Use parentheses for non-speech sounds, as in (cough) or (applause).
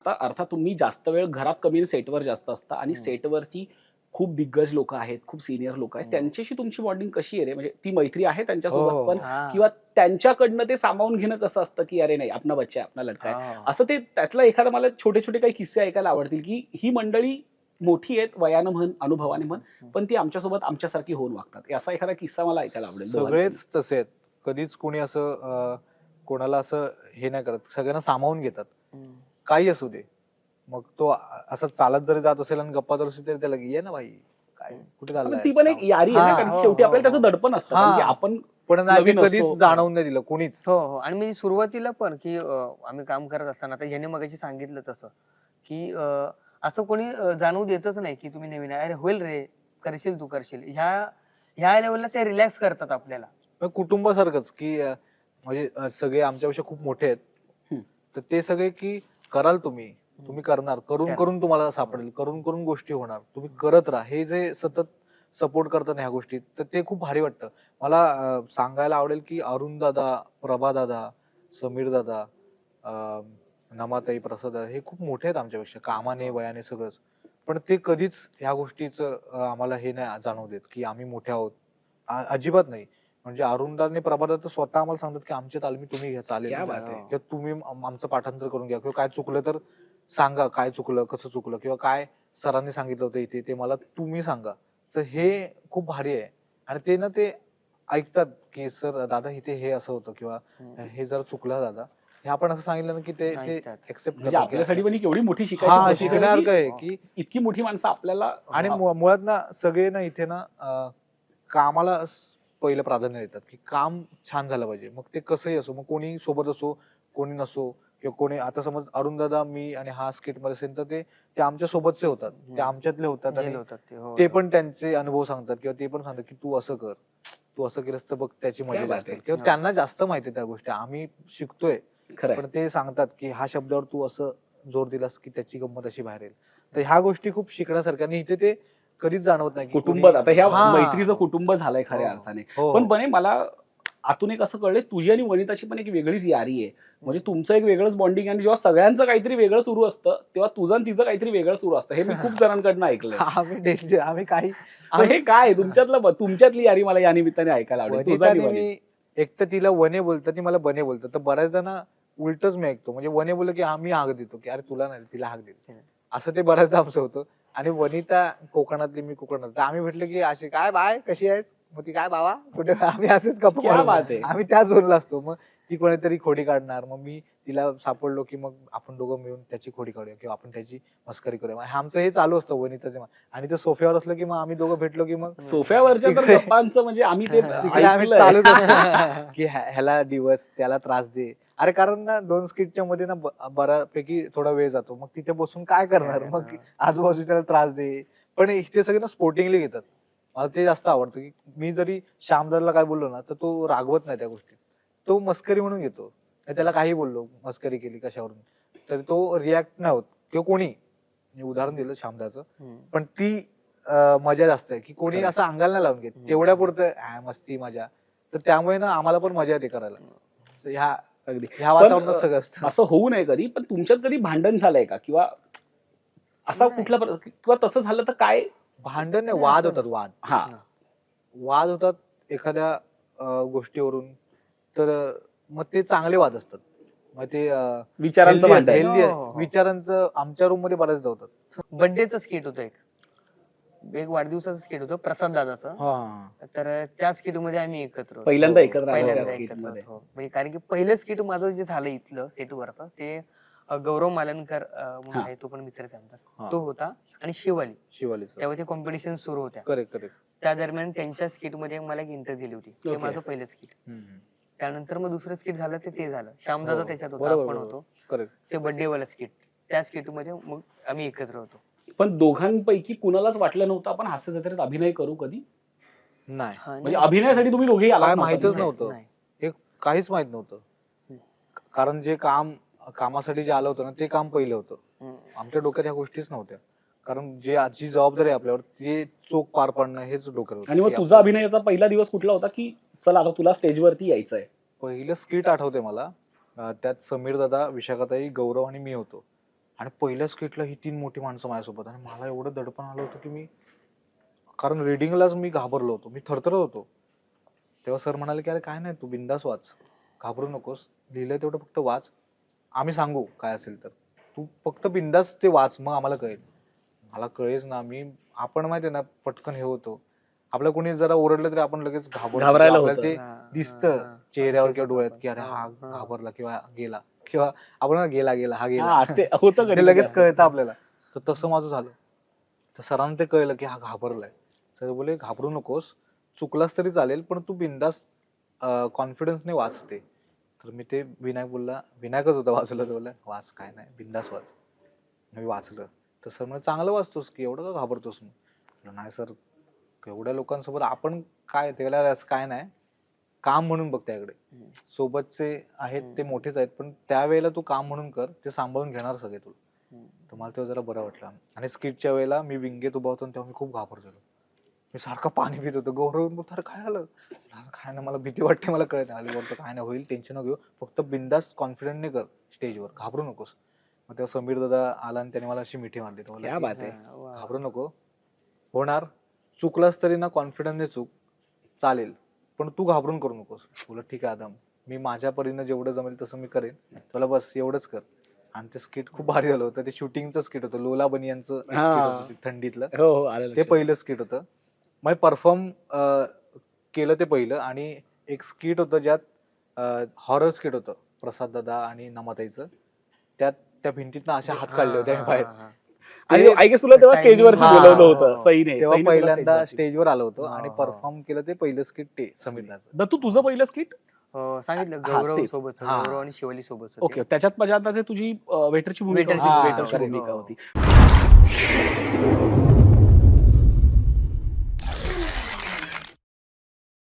आता अर्थात तुम्ही जास्त वेळ घरात कमी सेटवर जास्त असता आणि हम्म. सेटवरती खूप दिग्गज लोक आहेत खूप सिनियर लोक आहेत हम्म. त्यांच्याशी तुमची बॉन्डिंग कशी आहे रे म्हणजे ती मैत्री आहे हो, त्यांच्यासोबत हो. पण हा. किंवा त्यांच्याकडनं ते सामावून घेणं कसं असतं की अरे नाही आपला बच्चा आहे आपला लडका आहे हा. असं ते त्यातला एखादा मला छोटे छोटे काही किस्से ऐकायला आवडतील की ही मंडळी मोठी आहेत वयानं म्हण अनुभवाने म्हण पण ती आमच्यासोबत आमच्यासारखी होऊन वागतात असा एखादा किस्सा मला ऐकायला आवडेल सगळेच तसे आहेत कधीच कोणी असं कोणाला असं हे नाही करत सगळ्यांना सामावून घेतात. काही असू दे. मग तो असं चालत जरी जात असेल आणि गप्पा असेल तरी त्याला ये ना भाई. काय कुठे पण चाललाय ती पण एक यारी आहे ना कारण हो, शेवटी हो, आपल्याला त्याचं हो. दडपण असतं. कारण की आपण पण नवीन कधीच असतो. जाणवून नाही दिलं कोणीच. हो हो. आणि म्हणजे सुरुवातीला पण की अं, आम्ही काम करत असताना आता ह्याने मगाशी सांगितलं तसं की अं, असं कोणी अं, जाणवू देतच नाही की तुम्ही नवीन आहे. अरे होईल रे. करशील तू करशील. ह्या ह्या लेवलला ते रिलॅक्स करतात आपल्याला. कुटुंबासारखंच की अ, म्हणजे अ, सगळे आमच्यापेक्षा खूप मोठे आहेत. हम्म. तर ते सगळे की कराल तुम्ही तुम्ही करणार. करून. करून तुम्हाला सापडेल करून करून गोष्टी होणार. तुम्ही करत राहा. हे जे सतत सपोर्ट करतात ह्या गोष्टीत तर ते खूप भारी वाटतं. मला सांगायला आवडेल की अरुण दादा प्रभा दादा समीर दादा नमाताई प्रसाद हे खूप मोठे आहेत आमच्यापेक्षा. कामाने वयाने सगळंच. पण ते कधीच ह्या गोष्टीचं आम्हाला हे नाही जाणवू देत की आम्ही मोठे आहोत. अजिबात नाही. म्हणजे अरुणदाने प्रभादात तर स्वतः आम्हाला सांगतात की आमच्या तालमी तुम्ही घ्या चालेल. क्या बात आहे. किंवा तुम्ही आम- आमचं पाठांतर करून घ्या. किंवा काय चुकलं तर सांगा काय चुकलं कसं चुकलं किंवा काय सरांनी सांगितलं होतं इथे ते मला तुम्ही सांगा. तर हे खूप भारी आहे. आणि ते ना ते ऐकतात की सर दादा इथे हे असं होतं किंवा हम्म. हे जर चुकलं दादा. हे आपण असं सांगितलं ना की ते ते ऐकतात. एक्सेप्ट म्हणजे आपल्यासाठी पण ही केवढी मोठी शिकायची हा गोष्ट आहे शिकण्यासारखं की आहे की इतकी मोठी माणसं आपल्याला आणि मु- मुळात ना सगळे ना इथे ना अं, कामाला स- पहिलं प्राधान्य देतात की काम छान झालं पाहिजे मग ते कसंही असो मग कोणी सोबत असो कोणी नसो किंवा कोणी आता समज अरुण दादा मी आणि हा स्किटमध्ये असेल तर ते ते आमच्या सोबतचे होतात ते. आमच्यातले होतात आणि ते हो, ते. पण त्यांचे अनुभव सांगतात किंवा ते पण सांगतात की तू असं कर तू असं केलंस तर बघ त्याची मजा. येईल. किंवा. त्यांना जास्त माहिती त्या गोष्टी आम्ही शिकतोय पण ते सांगतात की हा शब्दावर तू असं जोर दिलास की त्याची गंमत अशी बाहेर येईल तर ह्या गोष्टी खूप शिकण्यासारख्या आणि इथे ते कधीच जाणवत नाही कुटुंब आता ह्या हा. मैत्रीचं कुटुंब झालंय खऱ्या हो. अर्थाने हो. पण बने मला आतून एक असं कळलंय तुझी आणि वनिताची पण एक वेगळीच यारी आहे म्हणजे तुमचं एक वेगळंच बॉन्डिंग आणि जेव्हा सगळ्यांचं काहीतरी वेगळं सुरू असतं तेव्हा तुझं आणि तिचं काहीतरी वेगळं सुरू असतं हे मी खूप जणांकडनं ऐकलंय (laughs) आम्ही डेंजर आम्ही काही (laughs) तर हे काय आहे? तुमच्यातलं ब- तुमच्यातली यारी मला या निमित्ताने ऐकायला आवडेल तुझं आणि वनिताने वनित. मी एक तर तिला वने बोलतात ती मला बने बोलतात तर बऱ्याच जण उलटच मी ऐकतो म्हणजे वने बोललं की आम्ही हाक देतो की अरे तुला नाही तिला हाक देतो. असं ते बऱ्याचदा आमचं होतं आणि वनिता कोकणातली मी कोकणात आम्ही भेटलं की अशी काय बाय कशी आहेस? मग ती काय बाबा कुठे? (laughs) आम्ही असेच गप्पा आहे. आम्ही त्या झोनला असतो. मग ती कोणीतरी खोडी काढणार. मग मी तिला सापडलो की मग आपण दोघं मिळून त्याची खोडी काढूया किंवा आपण त्याची मस्करी करूया. आमचं हे चालू असतं वनिताचं. आणि ते सोफ्यावर असलं की मग आम्ही दोघं भेटलो की मग सोफ्यावरच्या म्हणजे आम्ही ते (laughs) (laughs) असतो. की ह्या- ह्याला दिवस त्याला त्रास दे. अरे कारण ना दोन स्किटच्या मध्ये ना ब- बऱ्यापैकी थोडा वेळ जातो. मग तिथे बसून काय करणार? मग आजूबाजूच्याला त्रास दे. पण इथे सगळे ना स्पोर्टिंगली घेतात. मला ते जास्त आवडतं की मी जरी श्यामदारला काय बोललो ना तर तो रागवत नाही त्या गोष्टीत. तो मस्करी म्हणून घेतो. त्याला काही बोललो मस्करी केली कशावरून तर तो रिॲक्ट नाही होत. किंवा कोणी मी उदाहरण दिलं श्यामदाचं. पण ती अं, मजा जास्त आहे. की कोणी खरं. असं अंगाला नाही लावून घेत. हम्म. तेवढ्या पुरतं "हा, मस्ती मजा. तर त्यामुळे ना आम्हाला पण मजा येते करायला. So ह्या अगदी. ह्या पण, वातावरणात अं, सगळं असतं. असं होऊ नये कधी पण तुमच्यात कधी भांडण झालंय का? किंवा असा नाही. कुठला प्र- किंवा तसं झालं तर काय? भांडण नाही वाद होतात वाद. हा. वाद होतात एखाद्या अं, गोष्टीवरून तर अं, मग ते चांगले वाद असतात. मग ते अं, विचारांचं healthy असतं, healthy हो, आहे. हो, हो. विचारांचं आमच्या रूममध्ये बऱ्याचदा होतात. बर्थडेचं स्किट होतं एक. एक वाढदिवसाचं स्किट होतं प्रसाद दादाचं हा. तर त्या स्किटमध्ये आम्ही एकत्र होतो. पहिल्यांदा हो, एकत्र आलो पहिल्यांदा त्या एकत्र skit मध्ये होतो. म्हणजे कारण की पहिलं स्किट माझं जे झालं इथलं सेटवरचं ते अ, गौरव मालनकर अ, म्हणून हा. आहे तो पण मित्रच आहे आमचा हा. तो होता आणि शिवाली शिवालीचं तेव्हा ते कॉम्पिटिशन सुरू होत्या करेक्ट करेक्ट त्या दरम्यान त्यांच्या स्किटमध्ये मला एक इंटर दिली होती ते Okay. माझं पहिलं स्किट त्यानंतर मग दुसरं स्किट झालं ते ते झालं श्यामदादा हो. त्याच्यात होता बरोबर, आपण बरोबर. होतो करेक्ट ते बर्थडे वाला स्किट त्या स्किटमध्ये मग आम्ही एकत्र होतो पण दोघांपैकी कुणालाच वाटलं नव्हतं आपण हास्य जत्रेत अभिनय करू कधी? नाही. म्हणजे अभिनयासाठी तुम्ही दोघेही आला काय माहीतच नव्हतं. नाही. हे काहीच माहीत नव्हतं. कारण जे काम कामासाठी जे आलं होतं ना ते काम पहिलं होतं. आमच्या डोक्यात ह्या गोष्टीच नव्हत्या. कारण जे आजची जबाबदारी आहे आपल्यावर ते चोख पार पाडणं हेच डोक्यात होतं. आणि मग तुझा अभिनयाचा पहिला दिवस कुठला होता की चला आता तुला स्टेजवरती यायचंय? पहिलं स्किट आठवते मला. त्यात समीर दादा विशाखाताई गौरव आणि मी होतो. आणि पहिल्या स्किटला ही तीन मोठी माणसं माझ्यासोबत आणि मला एवढं दडपण आलं होतं की मी कारण रिडिंगलाच मी घाबरलो होतो. मी थरथरत होतो. तेव्हा सर म्हणाले की अरे काय नाही तू बिंदास वाच. घाबरू नकोस. लिहिलंय तेवढं फक्त वाच. आम्ही सांगू काय असेल तर. तू फक्त बिंदास ते वाच मग आम्हाला कळेल. मला कळेच ना. मी आपण माहितीये ना पटकन हे होतो. आपल्या कोणी जरा ओरडलं तरी आपण लगेच घाबरतो. ते दिसतं. चेहऱ्यावर किंवा डोळ्यात. की अरे हा हा. घाबरला किंवा गेला. किंवा आपण गेला गेला हा गेला. ते होतं ते लगेच कळतं. आपल्याला. तर तसं माझं झालं. तर सरांना ते कळलं की हा घाबरलाय. सर बोले घाबरू नकोस. चुकलास तरी चालेल पण तू बिंदास कॉन्फिडन्सने वाचते तर मी ते विनायक बोलला विनायकच होता वाचलं. तर बोलला वाच काय नाही बिंदास वाच. मी वाचलं. तर सर म्हणजे चांगलं वाचतोस की एवढं का घाबरतोस मग? म्हटलं, नाही सर एवढ्या लोकांसोबत आपण काय त्याला काय नाही. काम म्हणून बघ त्याकडे. सोबतचे आहेत ते. मोठेच आहेत पण त्यावेळेला तू काम म्हणून कर ते सांभाळून घेणार सगळे तुला. तर मला तेव्हा जरा बरं वाटलं. आणि स्किटच्या वेळेला मी विंगेत उभा होतो तेव्हा मी खूप घाबरलेलो. मी सारखं पाणी पित होतो. गौरव अरे काय "अरे काय नाही मला भीती वाटते मला कळत नाही. आली बोलतो काय नाही होईल टेन्शन न घेऊ. फक्त बिंदास कॉन्फिडंटने कर स्टेजवर घाबरू नकोस. मग तेव्हा समीर दादा आला आणि त्याने मला अशी मिठी मारली. घाबरू नको. होणार. चुकलास तरी ना कॉन्फिडन्सने चूक. चालेल. पण तू घाबरून करू नकोस. बोला ठीक आहे आदम. मी माझ्या परीनं जेवढं जमेल तसं मी करेन. तुला बस एवढंच कर. आणि ते स्किट खूप भारी झालं होतं. ते शूटिंगचं स्किट होतं. लोला बनियांचं थंडीतलं. हो हो आलं ते. पहिलं स्किट होतं. मग परफॉर्म केलं ते पहिलं आणि एक स्किट होतं ज्यात हॉरर स्किट होतं. प्रसाद दादा आणि नमाताईचं. त्यात त्या भिंतीतनं अशा हात काढले होते बाहेर. आणि ते- आय गेस तुला तेव्हा स्टेजवरती हा, बोलवलं होतं हो. सईने तेव्हा सईने तुला पहिल्यांदा stage वरती. स्टेजवर आलं होतं आणि हा. परफॉर्म केलं ते पहिलं स्किट ते समीरदाचं दत्तू तुझं पहिलं स्किट सांगितलं हा, गौरव तेच. सोबत हा. गौरव आणि शिवली सोबत ओके त्याच्यात माझ्या अंदाजे तुझी वेटरची भूमिका Waiter ची होती. भूमिका Waiter ची होती. भूमिका हो. होती